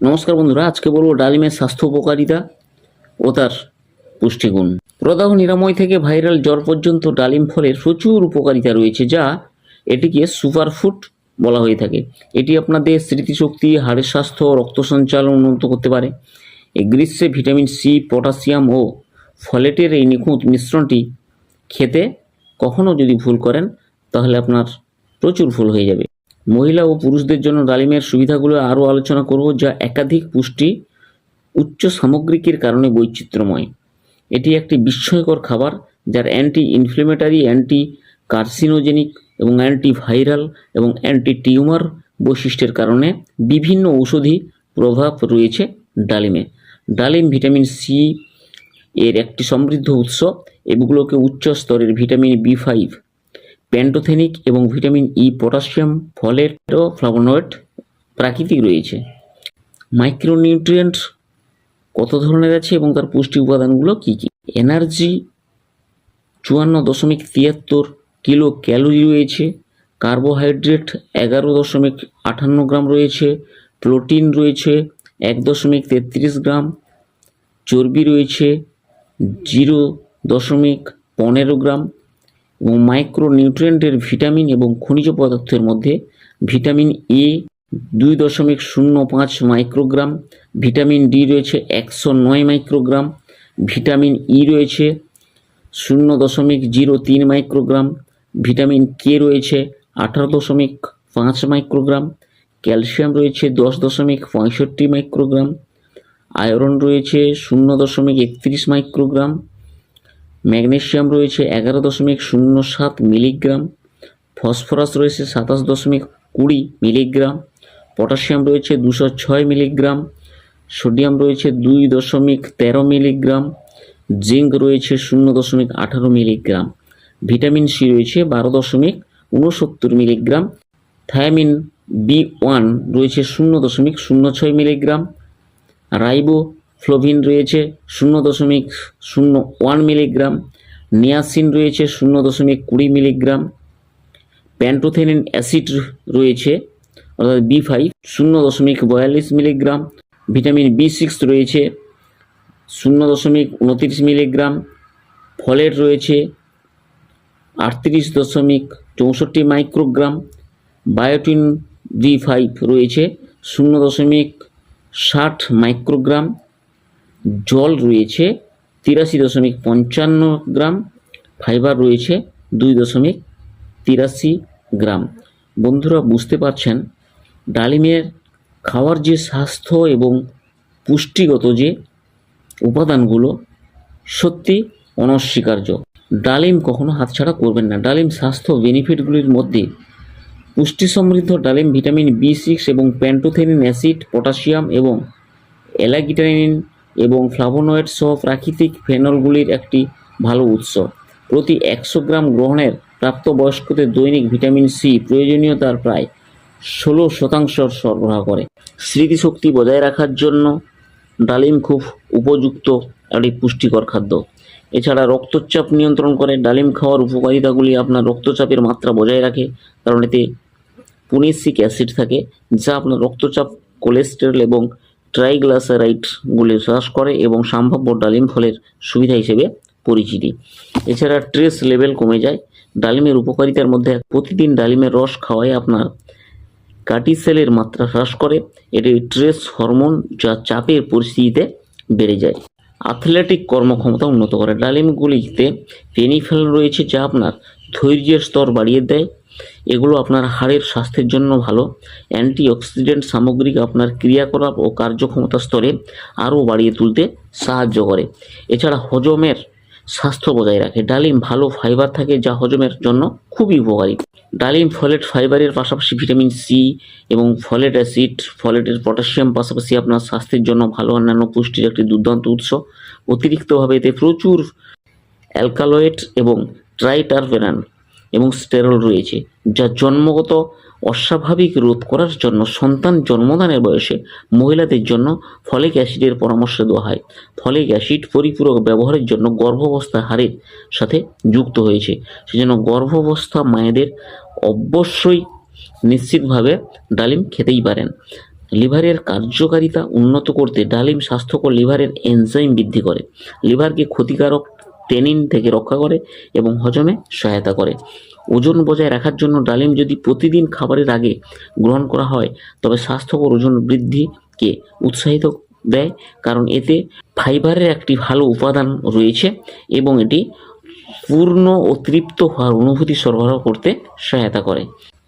নমস্কার বন্ধুরা, আজকে বলব ডালিমের স্বাস্থ্য উপকারিতা ও তার পুষ্টিগুণ। প্রদাহ নিরাময় থেকে ভাইরাল জ্বর পর্যন্ত ডালিম ফলের প্রচুর উপকারিতা রয়েছে, যা এটিকে সুপারফুড বলা হয়ে থাকে। এটি আপনাদের স্মৃতিশক্তি, হাড়ের স্বাস্থ্য রক্ত সঞ্চালন উন্নত করতে পারে। এই গ্রীষ্মে ভিটামিন সি, পটাশিয়াম ও ফলেটের এই নিখুঁত মিশ্রণটি খেতে কখনও যদি ভুল করেন, তাহলে আপনার প্রচুর ভুল হয়ে যাবে। মহিলা ও পুরুষদের জন্য ডালিমের সুবিধাগুলো আরও আলোচনা করব, যা একাধিক পুষ্টি উচ্চ সামগ্রিকের কারণে বৈচিত্র্যময়। এটি একটি বিস্ময়কর খাবার, যার অ্যান্টি ইনফ্লেমেটারি অ্যান্টি কার্সিনোজেনিক এবং অ্যান্টি ভাইরাল এবং অ্যান্টি টিউমার বৈশিষ্ট্যের কারণে বিভিন্ন ঔষধি প্রভাব রয়েছে ডালিমে। ডালিম ভিটামিন সি এর একটি সমৃদ্ধ উৎস, এগুলোকে উচ্চ স্তরের ভিটামিন বি ফাইভ প্যান্টোথেনিক এবং ভিটামিন ই পটাশিয়াম ফলেট ও ফ্লাভোনয়েড প্রাকৃতিক রয়েছে। মাইক্রোনিউট্রিয়েন্ট কত ধরনের আছে এবং তার পুষ্টি উপাদানগুলো কী কী? এনার্জি চুয়ান্ন দশমিক তিয়াত্তর কিলো ক্যালোরি রয়েছে। কার্বোহাইড্রেট এগারো দশমিক আটান্ন গ্রাম রয়েছে। প্রোটিন রয়েছে এক দশমিক তেত্রিশ গ্রাম। চর্বি রয়েছে জিরো দশমিক পনেরো গ্রাম। মাইক্রোনিউট্রিয়েন্টের ভিটামিন এবং খনিজ পদার্থের মধ্যে ভিটামিন এ দুই দশমিক শূন্য পাঁচ মাইক্রোগ্রাম, ভিটামিন ডি রয়েছে একশো নয় মাইক্রোগ্রাম, ভিটামিন ই রয়েছে শূন্য দশমিক জিরো তিন মাইক্রোগ্রাম, ভিটামিন কে রয়েছে আঠারো দশমিক পাঁচ মাইক্রোগ্রাম, ক্যালসিয়াম রয়েছে দশ দশমিক পঁয়ষট্টি মাইক্রোগ্রাম, আয়রন রয়েছে শূন্য দশমিক একত্রিশ মাইক্রোগ্রাম ম্যাগনেসিয়াম রয়েছে এগারো দশমিক শূন্য সাত মিলিগ্রাম, ফসফরাস রয়েছে সাতাশ দশমিক কুড়ি মিলিগ্রাম, পটাশিয়াম রয়েছে দুশো ছয় মিলিগ্রাম, সোডিয়াম রয়েছে দুই দশমিক তেরো মিলিগ্রাম, জিঙ্ক রয়েছে শূন্য দশমিক আঠারো মিলিগ্রাম, ভিটামিন সি রয়েছে বারো দশমিক উনসত্তর মিলিগ্রাম, থায়ামিন বি ওয়ান রয়েছে শূন্য দশমিক শূন্য ছয় মিলিগ্রাম রাইবো ফ্লোভিন রয়েছে শূন্য দশমিক শূন্য ওয়ান মিলিগ্রাম, নিয়াসিন রয়েছে শূন্য দশমিক কুড়ি মিলিগ্রাম, প্যান্টোথেনিন অ্যাসিড রয়েছে, অর্থাৎ বি ফাইভ, শূন্য দশমিক বয়াল্লিশ মিলিগ্রাম, ভিটামিন বি সিক্স রয়েছে, শূন্য দশমিক উনত্রিশ মিলিগ্রাম, ফলেট রয়েছে, আটত্রিশ দশমিক চৌষট্টি মাইক্রোগ্রাম, বায়োটিন বি ফাইভ রয়েছে, শূন্য দশমিক ষাট মাইক্রোগ্রাম জল রয়েছে তিরাশি দশমিক পঞ্চান্ন গ্রাম, ফাইবার রয়েছে দুই দশমিক তিরাশি গ্রাম। বন্ধুরা, বুঝতে পারছেন? ডালিমের খাওয়ার যে স্বাস্থ্য এবং পুষ্টিগত যে উপাদানগুলো সত্যি অনস্বীকার্য। ডালিম কখনো হাতছাড়া করবেন না। ডালিম স্বাস্থ্য বেনিফিটগুলির মধ্যে পুষ্টি সমৃদ্ধ ডালিম, ভিটামিন বি সিক্স এবং প্যান্টোথেনিন অ্যাসিড, পটাশিয়াম এবং অ্যালাগিটানিন এবং ফ্লাভোনয়েড সহ প্রাকৃতিক ফেনলগুলির একটি ভালো উৎস। প্রতি একশো গ্রাম গ্রহণের প্রাপ্তবয়স্কদের দৈনিক ভিটামিন সি প্রয়োজনীয়তার প্রায় ষোলো শতাংশ সরবরাহ করে। স্মৃতিশক্তি বজায় রাখার জন্য ডালিম খুব উপযুক্ত একটি পুষ্টিকর খাদ্য। এছাড়া রক্তচাপ নিয়ন্ত্রণ করে ডালিম খাওয়ার উপকারিতাগুলি আপনার রক্তচাপের মাত্রা বজায় রাখে, কারণ এতে পুনিসিক অ্যাসিড থাকে, যা আপনার রক্তচাপ, কোলেস্টেরল এবং ট্রাইগ্লাসারাইডগুলি হ্রাস করে এবং সম্ভাব্য ডালিম ফলের সুবিধা হিসেবে পরিচিতি। এছাড়া ট্রেস লেভেল কমে যায়। ডালিমের উপকারিতার মধ্যে প্রতিদিন ডালিমের রস খাওয়ায় আপনার কার্টিসেলের মাত্রা হ্রাস করে। এটি ট্রেস হরমোন যা চাপের পরিস্থিতিতে বেড়ে যায়। অ্যাথলেটিক কর্মক্ষমতা উন্নত করে। ডালিমগুলিতে পেনিফেল রয়েছে যা আপনার ধৈর্যের স্তর বাড়িয়ে দেয়। এগুলো আপনার হাড়ের স্বাস্থ্যের জন্য ভালো। অ্যান্টিঅক্সিডেন্ট সামগ্রিক আপনার ক্রিয়াকলাপ ও কার্যক্ষমতা স্তরে আরও বাড়িয়ে তুলতে সাহায্য করে। এছাড়া হজমের স্বাস্থ্য বজায় রাখে। ডালিম ভালো ফাইবার থাকে যা হজমের জন্য খুবই উপকারী। ডালিম ফলেট ফাইবারের পাশাপাশি ভিটামিন সি এবং ফলেট অ্যাসিড, ফলেটের পটাশিয়াম পাশাপাশি আপনার স্বাস্থ্যের জন্য ভালো। অন্যান্য পুষ্টির একটি দুর্দান্ত উৎস। অতিরিক্তভাবে এতে প্রচুর অ্যালকালয়েড এবং ট্রাইটারপেনান এবং স্টেরল রয়েছে, যা জন্মগত অস্বাভাবিক রোধ করার জন্য সন্তান জন্মদানের বয়সে মহিলাদের জন্য ফলিক অ্যাসিডের পরামর্শ দেওয়া হয়। ফলিক অ্যাসিড পরিপূরক ব্যবহারের জন্য গর্ভাবস্থা হারের সাথে যুক্ত হয়েছে। সেজন্য গর্ভাবস্থা মায়েদের অবশ্যই নিশ্চিতভাবে ডালিম খেতেই পারেন। লিভারের কার্যকারিতা উন্নত করতে ডালিম স্বাস্থ্যকর লিভারের এনজাইম বৃদ্ধি করে। লিভারকে ক্ষতিকারক টেনিন থেকে রক্ষা করে এবং হজমে সহায়তা করে। ওজন বজায় রাখার জন্য ডালিম যদি প্রতিদিন খাবারের আগে গ্রহণ করা হয়, তবে স্বাস্থ্যকর ওজন বৃদ্ধিকে উৎসাহিত দেয়, কারণ এতে ফাইবারের একটি ভালো উপাদান রয়েছে এবং এটি পূর্ণ ও তৃপ্ত হওয়ার অনুভূতি সরবরাহ করতে সহায়তা করে।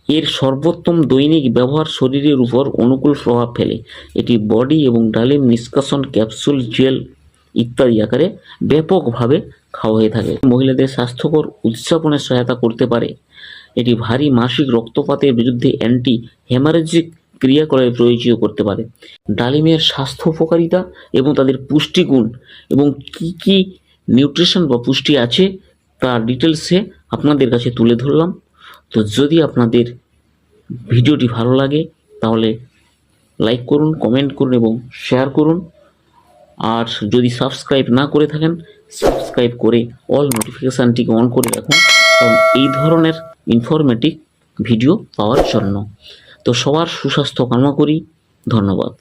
এর সর্বোত্তম দৈনিক ব্যবহার শরীরের উপর অনুকূল প্রভাব ফেলে। এটি বডি এবং ডালিম নিষ্কাশন ক্যাপসুল জেল ইত্যাদি আকারে ব্যাপকভাবে খাওয়া হয়ে থাকে। মহিলাদের স্বাস্থ্যকর উদযাপনে সহায়তা করতে পারে। এটি ভারী মাসিক রক্তপাতের বিরুদ্ধে অ্যান্টি হেমারেজিক ক্রিয়াকলাপে প্রয়োজিত করতে পারে। ডালিমের স্বাস্থ্য উপকারিতা এবং তাদের পুষ্টিগুণ এবং কি কি নিউট্রিশন বা পুষ্টি আছে তার ডিটেলসে আপনাদের কাছে তুলে ধরলাম। তো যদি আপনাদের ভিডিওটি ভালো লাগে তাহলে লাইক করুন কমেন্ট করুন এবং শেয়ার করুন। আর যদি সাবস্ক্রাইব না করে থাকেন সাবস্ক্রাইব করে অল নোটিফিকেশানটিকে অন করে রাখুন কারণ এই ধরনের ইনফরমেটিভ ভিডিও পাওয়ার জন্য। তো সবার সুস্বাস্থ্য কামনা করি, ধন্যবাদ।